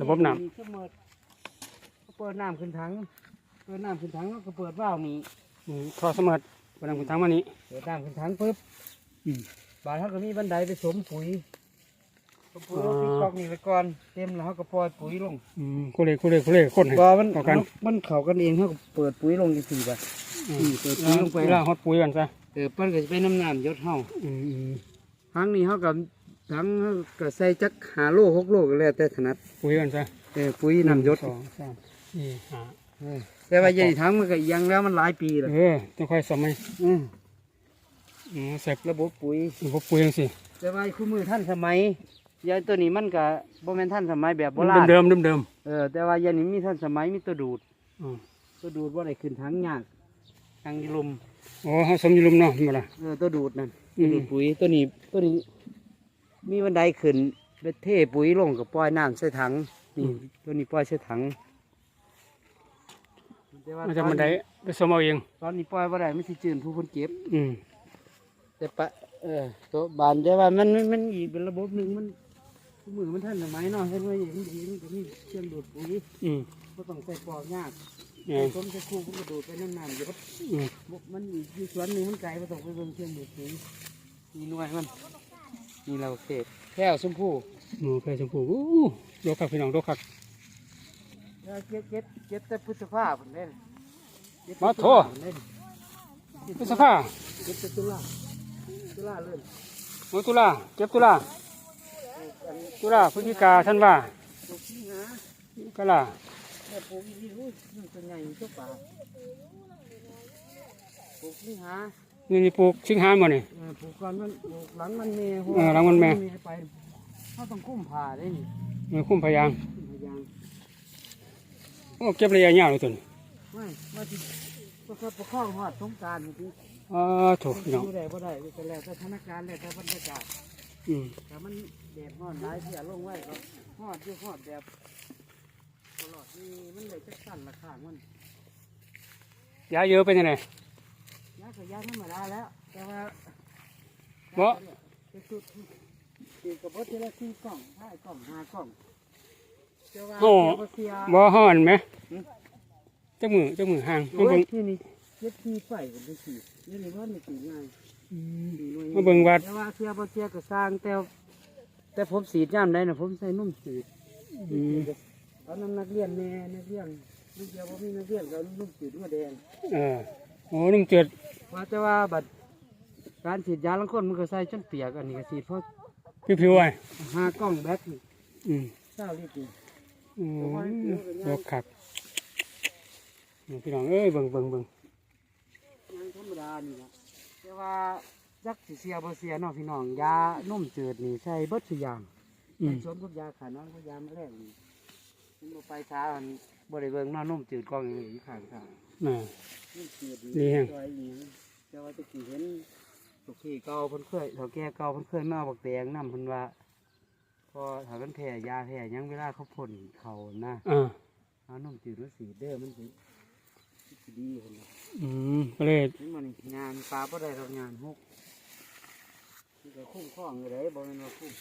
ระบบน้ำเสมอก็เปิดน้ำขึ้นถังเปิดน้ำขึ้นถังแล้วก็เปิดว่าวนี่อืมทอเสมอไปนำคุณทั้งมานี้เปิดน้ำขึ้นถังปุ๊บอืมบาดเขาก็มีบันไดไปสมปุ๋ยสมปุ๋ยเราปิดกอกนี่ไว้ก่อนเต็มแล้วเขาก็ปล่อยปุ๋ยลงอืมคุเล่คุเล่คุเล่คนให้บ่มันเข้ากันมันเข้ากันเองเขาก็เปิดปุ๋ยลงจังซี่บัดอือืมมเปิดปุ๋ยลงไปเวลาฮอดปุ๋ยกันซะเออเปิ้นก็จะไปน้ำน้ำยศเฮาอืมอืมทั้งนี้เขากับ ทั้งเขาก็ใส่จักหาโลหกโลก็แล้วแต่ถนัดปุ๋ยกันซะเออปุ๋ยน้ำยศสองสามสี่ห้าเออแต่ว่าใหญ่ทั้งมันก็อีกอยังแล้วมันหลายปีแล้วเออต้องค่อยสมัยอืมอืมเสร็จระบบปุ๋ยระบบปุ๋ยจังซี่แต่ว่าคู่มือท่านสมัยยาตัวนี้มันก็บ่แม่นท่านสมัยแบบโบราณเดิมๆเดิมเออแต่ว่ายานี้มีท่านสมัยมีตัวดูดๆอืมตัวดูดว่าได้ขึ้นทั้งยากทางลมโอ้เฮาสมอยู่ลุมเนาะบ่ล่ะเออตัวดูดนั่นอืมดูดปุ๋ยตัวนี้ตัวนี้ มีบันไดขึ้นไปเทปุ๋ยลงกับปล่อยน้ำใส่ถังนี่ตัวนี้ปล่อยใส่ถังแต่ว่มันจะมันได้ไปสมเอาเองตอนนี้ปล่อยบ่ได้ไม่สิจืนผู้คนเก็บ อืมแต่ปะเออตัวบานแต่ว่ามันมันมันอีกเป็นระบบหนึ่งมันคู่มือมันท่านสมัยเนาะเห็นว่าอย่างนี้มันก็มีเครื่องดูดปุ๋ยอืมก็ต้องใส่ปอกยากเอใส่อต้นใส่คู่มันก็ดูดไปน้ำน้ำอยู่ครับอืมมันอีกอยู่สวนหนึงมันไกลมาต้องไปเบิ่งเครื่องดูดปุ๋ยมีหน่วยมัน นี่เราเสพแก้วชมพู่หนูเคยชมพูอู้ดอกคักพี่น้องดอกคักแล้วเก็บเก็บเก็บแต่พุทธภาพผมเล่นเก็บมาโถเล่นพฤษภาเก็บแต่ตุลาตุลาเล่นโอ้ตุลาเก็บตุลาอันตุลาพฤศจิกาท่านว่าปลูกที่หาก็ล่ะแต่ปลูกอีกรู้มันเป็นไงมันก็ป่าปลูกที่หานี่นี่ปลูกสิงหาบ่นี่เออ ปลูกก่อนมันปลูกหลังมันแม่หัวเออหลังมันแม่ ไปเขาต้องคุ้มผ่าได้นี่เออคุ้มพะยางคุ้มพยางโอ้เก็บระยะยาวเลยตัวนี้ไม่ว่าที่ประคับประคองหอดสงกรารนี่ที่อ๋อโถูกพี่น้องอยู่ได้บ่ได้แต่แล้วแต่สถานการณ์แล้วแต่บรรยากาศอืมแต่มันแดดร้อนหลายเสียลงไว้ก็หอดอยู่หอดแบบตลอดนี่มันเลยจักสั่นละข้างมันยาเยอะเป็นยังไงยาก็ยาธรรมดาแล้ว แต่ว่า บ่ไปสุดตีกับรถทีละสี่กล่องห้ากล่องห้ากล่องแต่ว่าโอ้เสียบ่เสียบ่ห่อนไหมอืมจักมือจักมือห่างมาโอ้เบิ่ยงที่นี่เจ็ดที่ไฟกันไปสี่นี่นี่ว่านี่สี่ง่ายอืมสี่หน่วยมาเบิ่งวัดแต่ว่าเสียบ่เสียก็สร้างแต่ แต่ผมสีดย่ามได้นะผมใส่นุ่มสีดอืมเอาน้ำนักเรียนแน่นักเรียนลูกเดียวผมมีนักเรียนก็เอานุ่มสีดมาแดง เออโอ้นุ่มเจือดว่าแต่ว่าบัด การฉีดยาลังคนมันก็ใส่จนเปียกอันนี้ก็ฉีดเพราะผิวๆไว้ห้ากล้องแบตนี่อืมเศร้าลิตรนี่อืมดอกคักนี่พี่น้องเอ้ยเบิ่งเบิ่งเบิ่งยังธรรมดานี่นะแต่ว่ายักษ์สิเสียบ่เสียเนาะพี่น้องยานุ่มจืดนี่ใส่เบิดทุกอย่างอืมสวนพวกยาขาน้องพวกยาแมลงนี่มันบ่ไปช้ามันบ่ได้เบิ่งเนาะนุ่มจืดกล้องอย่างนี้อยู่ข้างทางน่ะนุ่มจืดดีแฮงซอยนี่แต่ว่าตะกี้เห็น ลูกพี่เก่าเพิ่นเคยเฒ่าแก่เก่าเพิ่นเคยมาเอาบักแดงนำเพิ่นว่าพอถ้ามันแพ้ยาแพ้หยังเวลาเขาพ่นเขานะอ่าเอานมจืดมาสีดเด้อมันสิมันสิดีเห็นไหมอืมก็เลยนี่มันงานปลาบ่ได้เรางานหกนี่ก็คุ้มคล้องอยู่เลยบ่แม่นว่าคุ้ม